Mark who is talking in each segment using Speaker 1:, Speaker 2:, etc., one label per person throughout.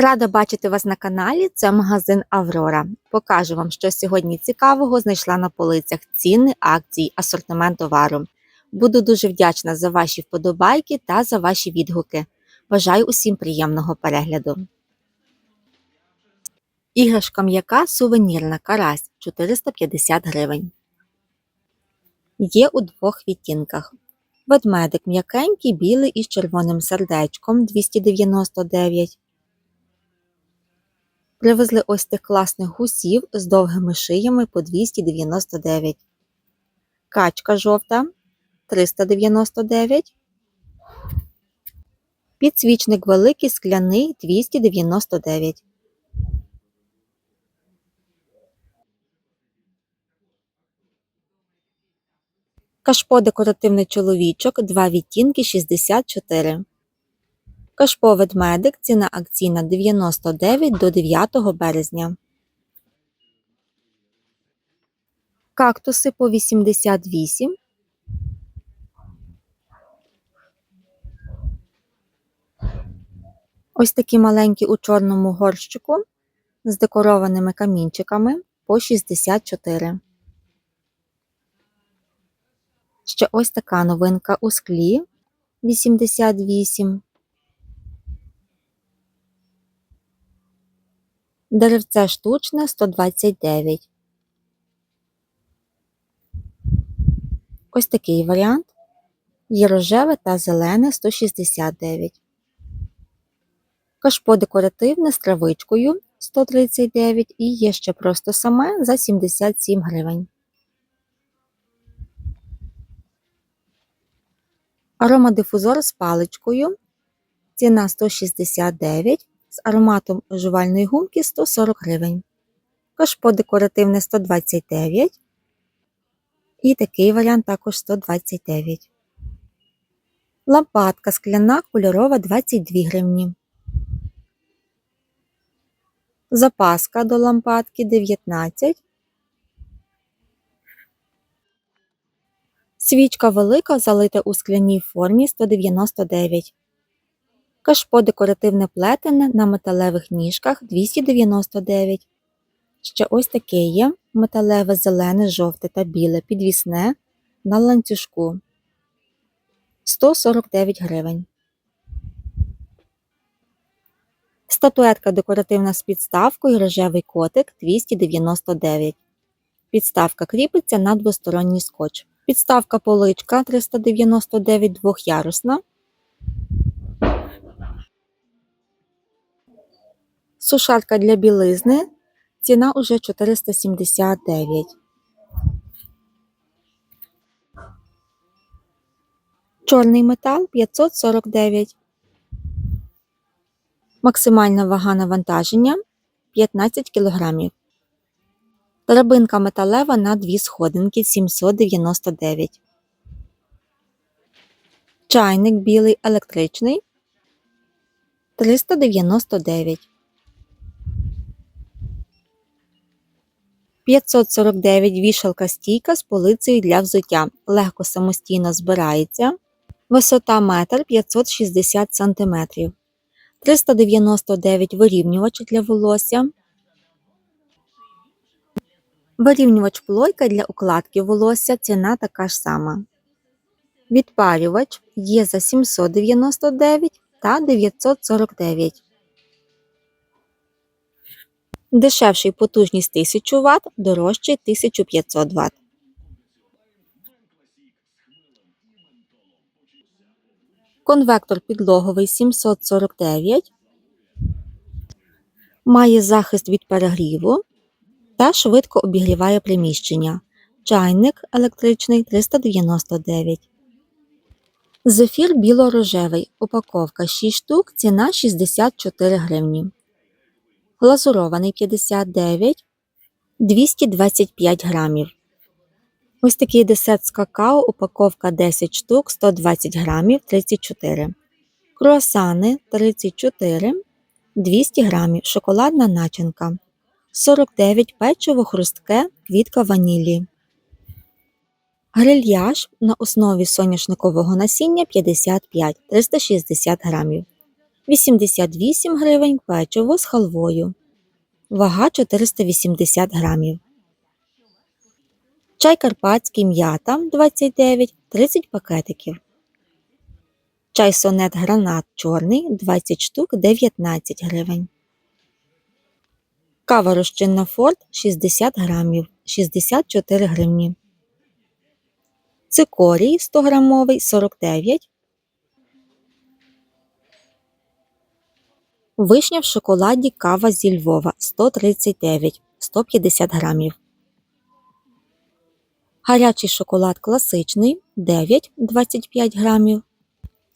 Speaker 1: Рада бачити вас на каналі. Це магазин Аврора. Покажу вам, що сьогодні цікавого знайшла на полицях ціни, акції, асортимент товару. Буду дуже вдячна за ваші вподобайки та за ваші відгуки. Бажаю усім приємного перегляду. Іграшка м'яка сувенірна карась 450 гривень. Є у двох відтінках. Ведмедик м'якенький, білий із червоним сердечком 299. Привезли ось тих класних гусів з довгими шиями по 299. Качка жовта 399. Підсвічник великий скляний 299. Кашпо декоративний чоловічок, два відтінки 64. Кашпо ведмедик, ціна акційна 99 до 9 березня. Кактуси по 88. Ось такі маленькі у чорному горщику з декорованими камінчиками по 64. Ще ось така новинка у склі 88. Деревце штучне 129. Ось такий варіант. Є рожеве та зелене 169. Кашпо декоративне з травичкою 139 і є ще просто саме за 77 гривень. Аромадифузор з паличкою. Ціна 169 з ароматом жувальної гумки 140 гривень. Кашпо декоративне 129. І такий варіант також 129. Лампадка скляна кольорова 22 гривні. Запаска до лампадки 19. Свічка велика залита у скляній формі 199. Кашпо декоративне плетене на металевих ніжках 299. Ще ось таке є металеве зелене, жовте та біле підвісне на ланцюжку 149 гривень. Статуетка декоративна з підставкою рожевий котик 299. Підставка кріпиться на двосторонній скотч. Підставка поличка 399 двохярусна. Сушарка для білизни. Ціна уже 479. Чорний метал 549. Максимальна вага навантаження 15 кг. Драбинка металева на дві сходинки 799. Чайник білий електричний 399. 549 вішалка стійка з полицею для взуття. Легко самостійно збирається. Висота 1 560 см. 399 вирівнювач для волосся. Вирівнювач плойка для укладки волосся ціна така ж сама. Відпарювач є за 799 та 949. Дешевший потужність 1000 Вт, дорожчий 1500 Вт. Конвектор підлоговий 749. Має захист від перегріву та швидко обігріває приміщення. Чайник електричний 399. Зефір біло-рожевий. Упаковка 6 штук. Ціна 64 гривні. Глазурований 59 225 грамів. Ось такий десерт з какао, упаковка 10 штук, 120 грамів 34. Круасани 34 200 грамів. Шоколадна начинка. 49 печиво хрустке, квітка ванілі. Грильяж на основі соняшникового насіння 55 360 грамів. 88 гривень печиво з халвою. Вага 480 грамів. Чай карпатський м'ята 29 30 пакетиків. Чай сонет гранат чорний 20 штук 19 гривень. Кава розчинна форт 60 грамів 64 гривні. Цикорій 100 грамовий 49. Вишня в шоколаді кава зі Львова 139 150 грамів. Гарячий шоколад класичний 9 25 грамів.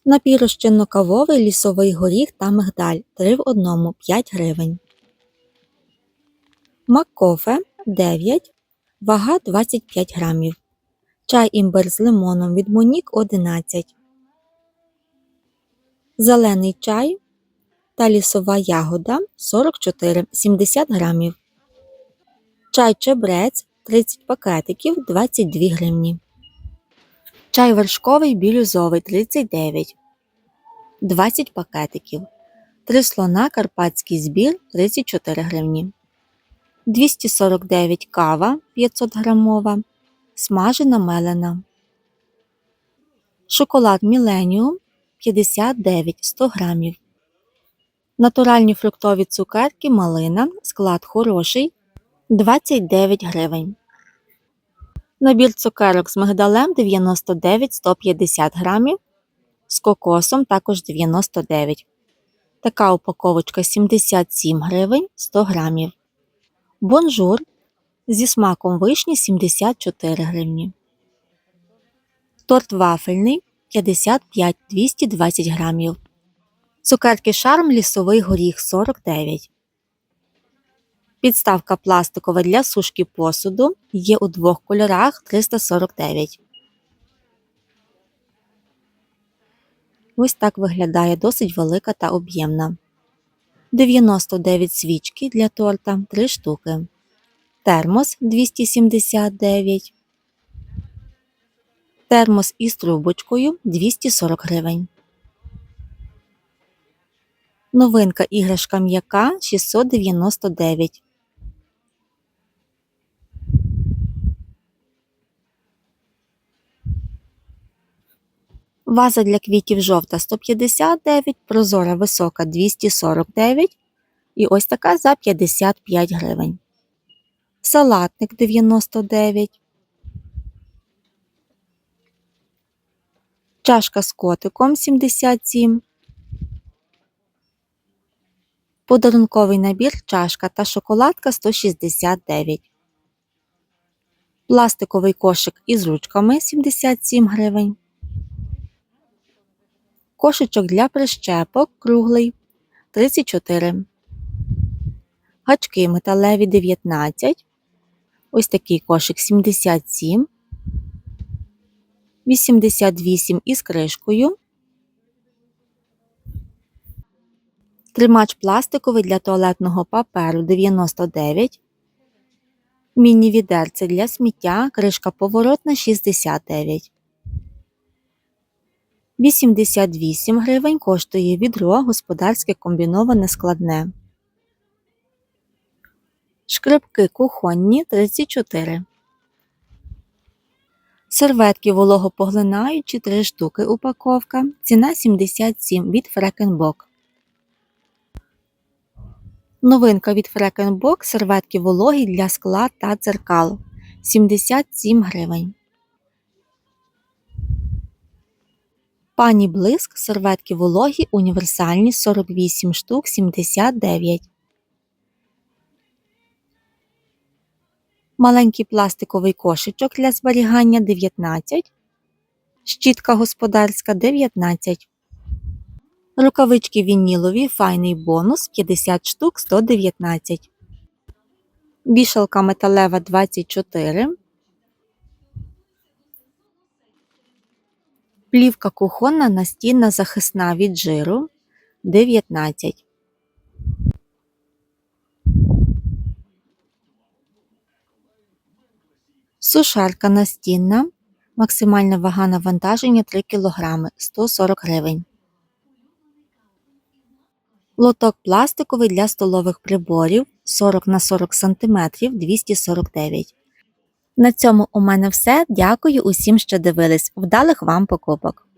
Speaker 1: Напій розчинно-кавовий лісовий горіх та мигдаль 3 в 1 5 гривень. Маккофе 9, вага 25 грамів. Чай імбир з лимоном від Монік 11. Зелений чай та лісова ягода 44 70 грамів. Чай чебрець 30 пакетиків 22 гривні. Чай вершковий бірюзовий 39 20 пакетиків. Три слона карпатський збір 34 гривні. 249 кава 500 грамова. Смажена мелена. Шоколад Міленіум 59 100 грамів. Натуральні фруктові цукерки малина. Склад хороший 29 гривень. Набір цукерок з мигдалем 99 150 грамів. З кокосом також 99. Така упаковочка 77 гривень 100 грамів. Бонжур зі смаком вишні 74 гривні. Торт вафельний 55 220 грамів. Цукерки шарм лісовий горіх 49. Підставка пластикова для сушки посуду є у двох кольорах 349. Ось так виглядає досить велика та об'ємна. 99 свічки для торта 3 штуки. Термос 279. Термос із трубочкою 240 гривень. Новинка іграшка м'яка 699. Ваза для квітів жовта 159, прозора висока 249 і ось така за 55 гривень. Салатник 99. Чашка з котиком 77. Подарунковий набір чашка та шоколадка 169. Пластиковий кошик із ручками 77 гривень. Кошечок для прищепок круглий 34. Гачки металеві 19. Ось такий кошик 77. 88 із кришкою. Тримач пластиковий для туалетного паперу 99. Міні-відерце для сміття. Кришка поворотна 69. 88 гривень коштує відро господарське комбіноване складне. Шкребки кухонні 34. Серветки вологопоглинаючі 3 штуки упаковка. Ціна 77 від Фрекенбок. Новинка від Фрекенбок серветки вологі для скла та дзеркал 77 гривень. Пані Блиск серветки вологі універсальні 48 штук 79. Маленький пластиковий кошичок для зберігання 19. Щітка господарська 19. Рукавички вінілові файний бонус 50 штук 119. Вішалка металева 24. Плівка кухонна настінна захисна від жиру 19. Сушарка настінна. Максимальна вага навантаження 3 кг 140 гривень. Лоток пластиковий для столових приборів 40 на 40 см 249. На цьому у мене все. Дякую усім, що дивились. Вдалих вам покупок!